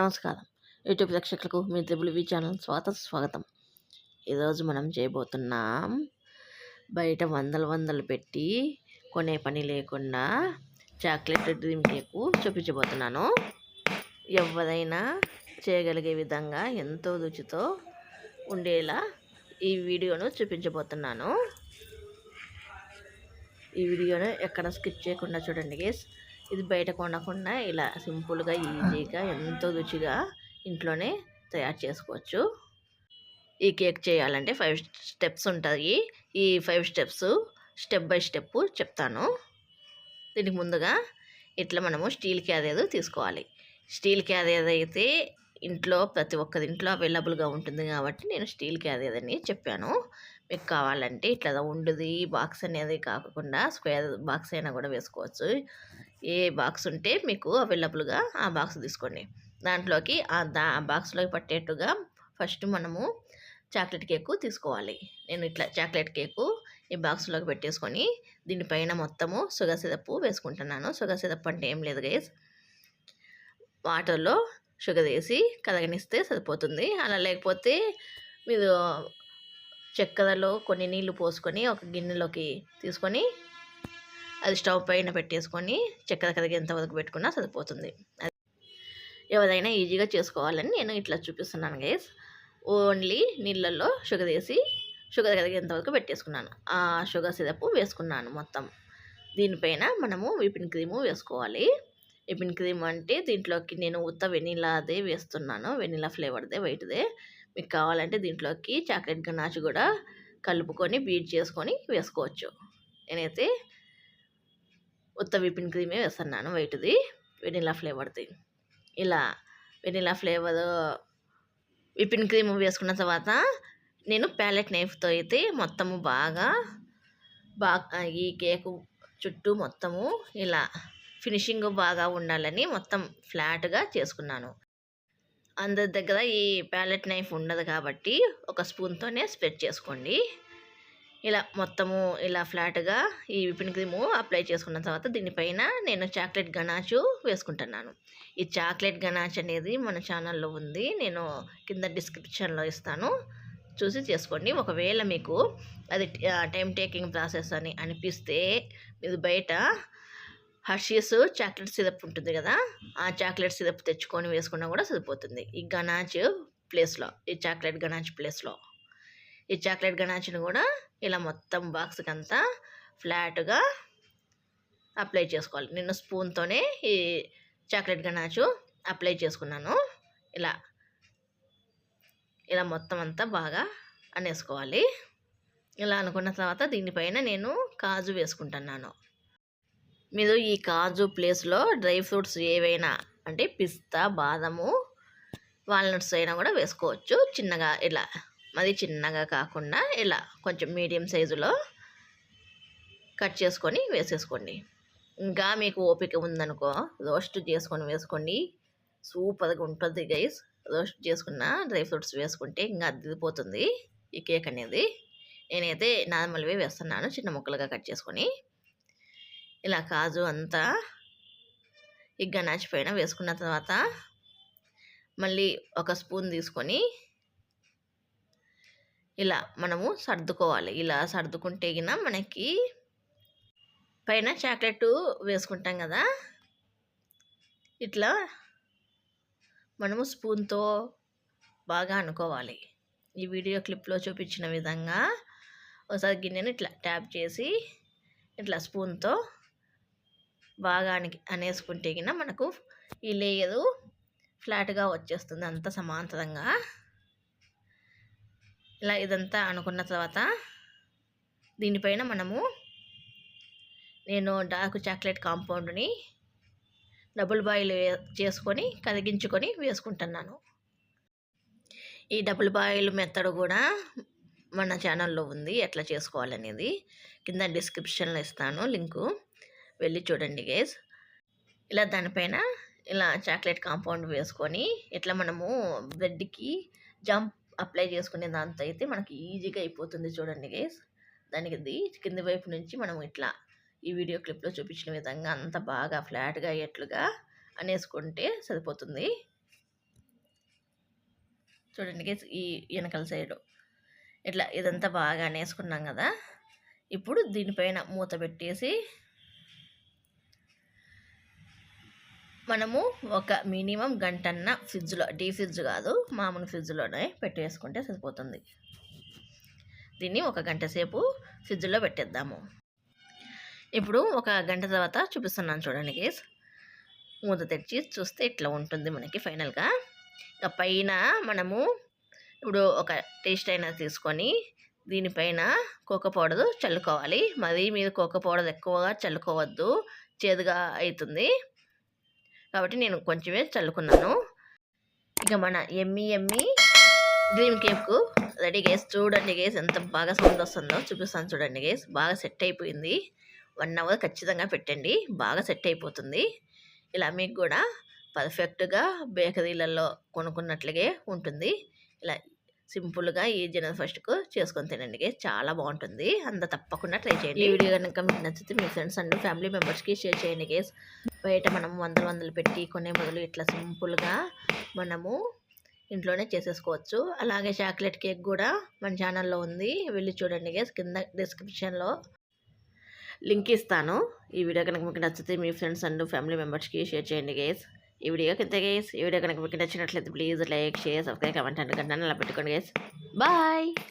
నమస్కారం. యూట్యూబ్ ప్రేక్షకులకు మీ వి ఛానల్ స్వాగతం స్వాగతం. ఈరోజు మనం చేయబోతున్నాం బయట వందలు వందలు పెట్టి కొనే పని లేకుండా చాక్లెట్ డ్రీమ్ కేకు చూపించబోతున్నాను. ఎవరైనా చేయగలిగే విధంగా ఎంతో రుచితో ఉండేలా ఈ వీడియోను చూపించబోతున్నాను. ఈ వీడియోను ఎక్కడ స్కిప్ చేయకుండా చూడండి గేస్. ఇది బయట కొనకుండా ఇలా సింపుల్గా ఈజీగా ఎంతో రుచిగా ఇంట్లోనే తయారు చేసుకోవచ్చు. ఈ కేక్ చేయాలంటే ఫైవ్ స్టెప్స్ ఉంటాయి. ఈ five steps step by step చెప్తాను. దీనికి ముందుగా ఇట్లా మనము స్టీల్ క్యారియర్ తీసుకోవాలి. స్టీల్ క్యారియర్ అయితే ఇంట్లో ప్రతి ఒక్కరి ఇంట్లో అవైలబుల్గా ఉంటుంది కాబట్టి నేను స్టీల్ క్యారియర్ అని చెప్పాను. మీకు కావాలంటే ఇట్లా రౌండ్ది బాక్స్ అనేది కాకుండా స్క్వేర్ బాక్స్ అయినా కూడా వేసుకోవచ్చు. ఏ బాక్స్ ఉంటే మీకు అవైలబుల్గా ఆ బాక్స్ తీసుకోండి. దాంట్లోకి ఆ దా బాక్స్లోకి పట్టేట్టుగా ఫస్ట్ మనము చాక్లెట్ కేకు తీసుకోవాలి. నేను ఇట్లా చాక్లెట్ కేకు ఈ బాక్స్లోకి పెట్టేసుకొని దీనిపైన మొత్తము షుగర్ సిరప్ వేసుకుంటున్నాను. షుగర్ సిరప్ అంటే ఏం లేదు గైస్. వాటర్లో షుగర్ వేసి కదగనిస్తే సరిపోతుంది. అలా లేకపోతే మీరు చక్కెరలో కొన్ని నీళ్ళు పోసుకొని ఒక గిన్నెలోకి తీసుకొని అది స్టవ్ పైన పెట్టేసుకొని చక్కెర కరిగేంత వరకు పెట్టుకున్నా సరిపోతుంది. ఎవరైనా ఈజీగా చేసుకోవాలని నేను ఇట్లా చూపిస్తున్నాను గైస్ ఓన్లీ నీళ్ళల్లో షుగర్ వేసి షుగర్ కరిగేంత వరకు పెట్టేసుకున్నాను. ఆ షుగర్ సిరప్ వేసుకున్నాను మొత్తం. దీనిపైన మనము విపిన్ క్రీము వేసుకోవాలి. విపిన్ క్రీమ్ అంటే దీంట్లోకి నేను ఉత్త వెనీలాదే వేస్తున్నాను. వెనీలా ఫ్లేవర్దే వైట్దే మీకు కావాలంటే దీంట్లోకి చాక్లెట్ గనాచు కూడా కలుపుకొని బీట్ చేసుకొని వేసుకోవచ్చు. నేనైతే ఉత్త విపిన్ క్రీమే వేస్తున్నాను వైట్ది. వెనిలా ఫ్లేవర్ది. ఇలా వెనిలా ఫ్లేవర్ విపిన్ క్రీమ్ వేసుకున్న తర్వాత నేను ప్యాలెట్ నైఫ్తో అయితే మొత్తము బాగా బాగా ఈ కేకు చుట్టూ మొత్తము ఇలా ఫినిషింగ్ బాగా ఉండాలని మొత్తం ఫ్లాట్గా చేసుకున్నాను. అందరి దగ్గర ఈ ప్యాలెట్ నైఫ్ ఉండదు కాబట్టి ఒక స్పూన్తోనే స్ప్రెడ్ చేసుకోండి. ఇలా మొత్తము ఇలా ఫ్లాట్గా ఈ విపిన్ క్రీము అప్లై చేసుకున్న తర్వాత దీనిపైన నేను చాక్లెట్ గనాచు వేసుకుంటున్నాను. ఈ చాక్లెట్ గనాచ్ అనేది మన ఛానల్లో ఉంది. నేను కింద డిస్క్రిప్షన్లో ఇస్తాను. చూసి చేసుకోండి. ఒకవేళ మీకు అది టైం టేకింగ్ ప్రాసెస్ అని అనిపిస్తే మీరు బయట హర్షీస్ చాక్లెట్ సిరప్ ఉంటుంది కదా ఆ చాక్లెట్ సిరప్ తెచ్చుకొని వేసుకున్నా కూడా సరిపోతుంది. ఈ గనాచ్ ప్లేస్లో ఈ చాక్లెట్ గనాచ్ ప్లేస్లో. ఈ చాక్లెట్ గణాచిని కూడా ఇలా మొత్తం బాక్స్కి అంతా ఫ్లాట్గా అప్లై చేసుకోవాలి. నేను స్పూన్తోనే ఈ చాక్లెట్ గనాచు అప్లై చేసుకున్నాను. ఇలా ఇలా మొత్తం అంతా బాగా అనేసుకోవాలి. ఇలా అనుకున్న తర్వాత దీనిపైన నేను కాజు వేసుకుంటున్నాను. మీరు ఈ కాజు ప్లేస్లో డ్రై ఫ్రూట్స్ ఏవైనా అంటే పిస్తా బాదము వాల్నట్స్ అయినా కూడా వేసుకోవచ్చు. చిన్నగా ఇలా మరి చిన్నగా కాకుండా ఇలా కొంచెం మీడియం సైజులో కట్ చేసుకొని వేసేసుకోండి. ఇంకా మీకు ఓపిక ఉందనుకో రోస్ట్ చేసుకొని వేసుకోండి. సూపర్గా ఉంటుంది గైస్. రోస్ట్ చేసుకున్న డ్రై ఫ్రూట్స్ వేసుకుంటే ఇంకా అద్దిపోతుంది ఈ కేక్ అనేది. నేనైతే నార్మల్వే వేస్తున్నాను చిన్న ముక్కలుగా కట్ చేసుకొని. ఇలా కాజు అంతా ఈ గనాచి పైన వేసుకున్న తర్వాత మళ్ళీ ఒక స్పూన్ తీసుకొని ఇలా మనము సర్దుకోవాలి. ఇలా సర్దుకుంటే గిన మనకి పైన చాక్లెట్ వేసుకుంటాం కదా. ఇట్లా మనము స్పూన్తో బాగా అనుకోవాలి. ఈ వీడియో క్లిప్లో చూపించిన విధంగా ఒకసారి గిన్నెను ఇట్లా ట్యాప్ చేసి ఇట్లా స్పూన్తో బాగా అని అనేసుకుంటే గిన మనకు ఈ లేయరు ఫ్లాట్గా వచ్చేస్తుంది అంత సమాంతరంగా. ఇలా ఇదంతా అనుకున్న తర్వాత దీనిపైన మనము నేను డార్క్ చాక్లెట్ కాంపౌండ్ని డబుల్ బాయిల్ చేసుకొని కరిగించుకొని వేసుకుంటున్నాను. ఈ డబుల్ బాయిల్ మెత్తడ్ కూడా మన ఛానల్లో ఉంది. ఎట్లా చేసుకోవాలనేది కింద డిస్క్రిప్షన్లో ఇస్తాను లింకు. వెళ్ళి చూడండి గేస్. ఇలా దానిపైన ఇలా చాక్లెట్ కాంపౌండ్ వేసుకొని ఇట్లా మనము బ్రెడ్కి జంప్ అప్లై చేసుకునే దాంతో అయితే మనకి ఈజీగా అయిపోతుంది చూడండి గేస్. దానికి కింది వైపు నుంచి మనం ఇట్లా ఈ వీడియో క్లిప్లో చూపించిన విధంగా అంత బాగా ఫ్లాట్గా అయ్యేట్లుగా అనేసుకుంటే సరిపోతుంది. చూడండి గేస్ ఈ వెనకాల సైడు ఇట్లా ఇదంతా బాగా అనేసుకున్నాం కదా. ఇప్పుడు దీనిపైన మూత పెట్టేసి మనము ఒక మినిమం గంటన్న ఫ్రిడ్జ్లో డీ ఫ్రిడ్జ్ కాదు మామూలు ఫ్రిడ్జ్లోనే పెట్టేసుకుంటే సరిపోతుంది. దీన్ని ఒక గంట సేపు ఫ్రిడ్జ్లో పెట్టేద్దాము. ఇప్పుడు ఒక గంట తర్వాత చూపిస్తున్నాను చూడండి గేస్ మూత తెచ్చి చూస్తే ఇట్లా ఉంటుంది మనకి ఫైనల్గా. ఇక పైన మనము ఇప్పుడు ఒక టేస్ట్ అయినా తీసుకొని దీనిపైన కోక పౌడర్ చల్లుకోవాలి. మరి మీరు కోక పౌడర్ ఎక్కువగా చల్లుకోవద్దు చేదుగా అవుతుంది. కాబట్టి నేను కొంచెమే చల్లుకున్నాను. ఇక మన yummy yummy dream cake ready guys చూడండి గేస్ ఎంత బాగా సౌండ్ వస్తుందో. చూపిస్తాను చూడండి గేస్ బాగా సెట్ అయిపోయింది. వన్ అవర్ ఖచ్చితంగా పెట్టండి. బాగా సెట్ అయిపోతుంది. ఇలా మీకు కూడా పర్ఫెక్ట్గా బేకరీలలో కొనుక్కున్నట్లుగే ఉంటుంది. ఇలా సింపుల్గా ఈ జనవరి ఫస్ట్కు చేసుకొని తినండి చాలా బాగుంటుంది. అంత తప్పకుండా ట్రై చేయండి. ఈ వీడియో కనుక మీకు నచ్చితే మీ ఫ్రెండ్స్ అండ్ ఫ్యామిలీ మెంబర్స్కి షేర్ చేయండి గేస్ బయట మనం వందలు వందలు పెట్టి కొనే బదులు ఇట్లా సింపుల్గా మనము ఇంట్లోనే చేసేసుకోవచ్చు. అలాగే చాక్లెట్ కేక్ కూడా మన ఛానల్లో ఉంది. వెళ్ళి చూడండి గేస్ కింద డిస్క్రిప్షన్లో లింక్ ఇస్తాను. ఈ వీడియో కనుక మీకు నచ్చితే మీ ఫ్రెండ్స్ అండ్ ఫ్యామిలీ మెంబర్స్కి షేర్ చేయండి గేస్ ఈ వీడియో కింద గేస్ ఈ వీడియో కనుక మీకు నచ్చినట్లయితే please like share subscribe comment and కంటే అలా పెట్టుకోండి గేస్ బాయ్